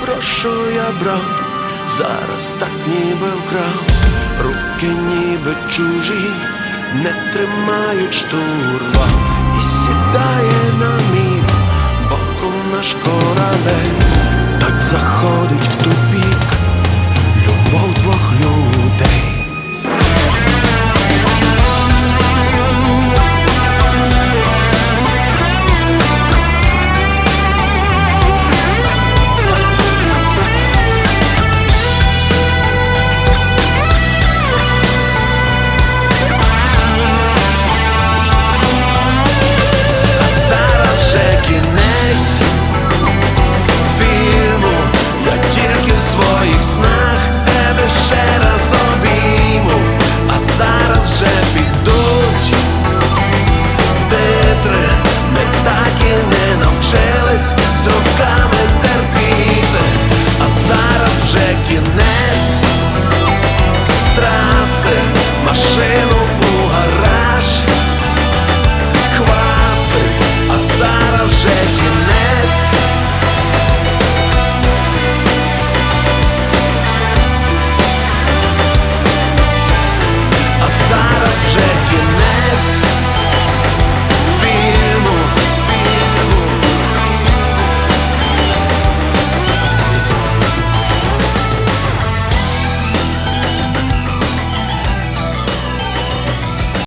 прошу я брав, зараз так ніби вкрав, руки ніби чужі, не тримають штурва і сідає на мій боком наш корабель. Так